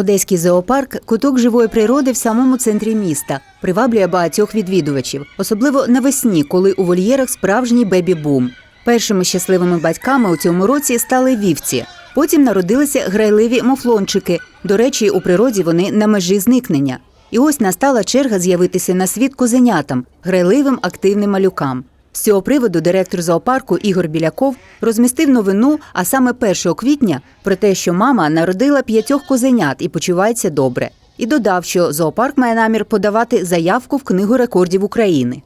Одеський зоопарк куток живої природи в самому центрі міста, приваблює багатьох відвідувачів, особливо навесні, коли у вольєрах справжній бебі-бум. Першими щасливими батьками у цьому році стали вівці. Потім народилися грайливі мофлончики. До речі, у природі вони на межі зникнення. І ось настала черга з'явитися на світ козенятам, грайливим активним малюкам. З цього приводу директор зоопарку Ігор Біляков розмістив новину, а саме 1 квітня, про те, що мама народила п'ятьох козенят і почувається добре. І додав, що зоопарк має намір подавати заявку в книгу рекордів України.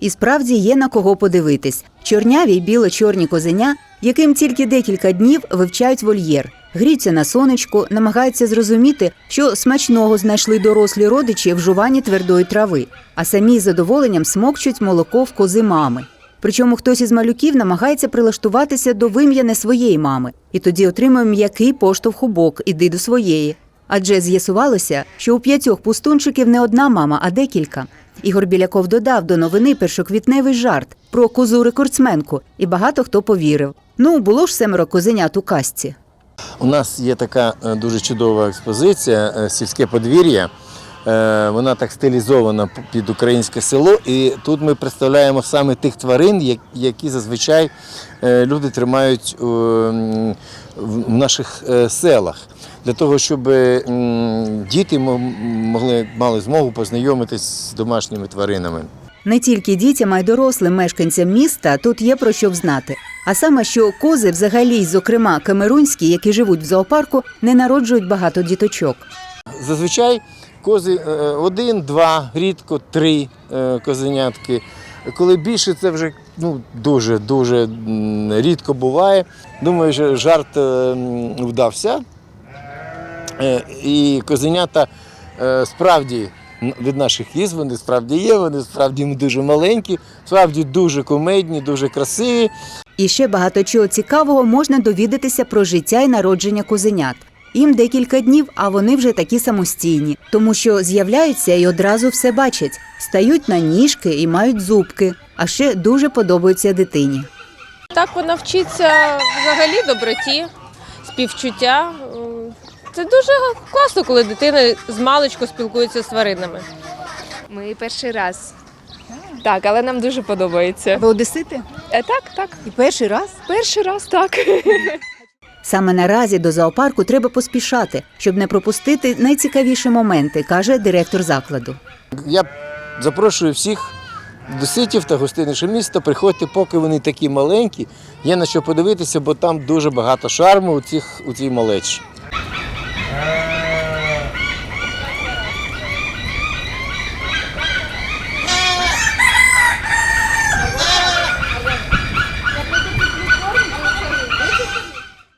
І справді є на кого подивитись. Чорняві й біло-чорні козеня, яким тільки декілька днів вивчають вольєр, гріються на сонечку, намагаються зрозуміти, що смачного знайшли дорослі родичі в жуванні твердої трави, а самі з задоволенням смокчуть молоко в кози мами. Причому хтось із малюків намагається прилаштуватися до вим'яне своєї мами, і тоді отримує м'який поштовх у бок іди до своєї. Адже з'ясувалося, що у п'ятьох пустунчиків не одна мама, а декілька. Ігор Біляков додав до новини першоквітневий жарт про козу рекордсменку, і багато хто повірив. Ну, було ж семеро козенят у казці. У нас є така е, дуже чудова експозиція е, сільське подвір'я. Е, Вона так стилізована під українське село, і тут ми представляємо саме тих тварин, які зазвичай люди тримають в наших селах, для того, щоб діти могли мали змогу познайомитись з домашніми тваринами. Не тільки дітям, а й дорослим мешканцям міста тут є про що знати. А саме, що кози, взагалі, зокрема камерунські, які живуть в зоопарку, не народжують багато діточок. Зазвичай кози е, один, два, рідко три е, козенятки. Коли більше, це вже ну, дуже дуже рідко буває. Думаю, що жарт е, вдався. Е, І козенята е, справді від наших із вони справді є, вони справді дуже маленькі, справді дуже кумедні, дуже красиві. І ще багато чого цікавого можна довідатися про життя і народження козенят. Їм декілька днів, а вони вже такі самостійні, тому що з'являються і одразу все бачать, стають на ніжки і мають зубки, а ще дуже подобаються дитині. Так вона вчиться взагалі доброті, співчуття. Це дуже класно, коли дитина з маличку спілкується з тваринами. Ми перший раз. Так, але нам дуже подобається. Ви одесити? Е, Так, так. І перший раз? Перший раз так. Саме наразі до зоопарку треба поспішати, щоб не пропустити найцікавіші моменти, каже директор закладу. Я запрошую всіх доситів та гостей нашого міста. Приходьте, поки вони такі маленькі. Є на що подивитися, бо там дуже багато шарму у, цих, у цій малечі.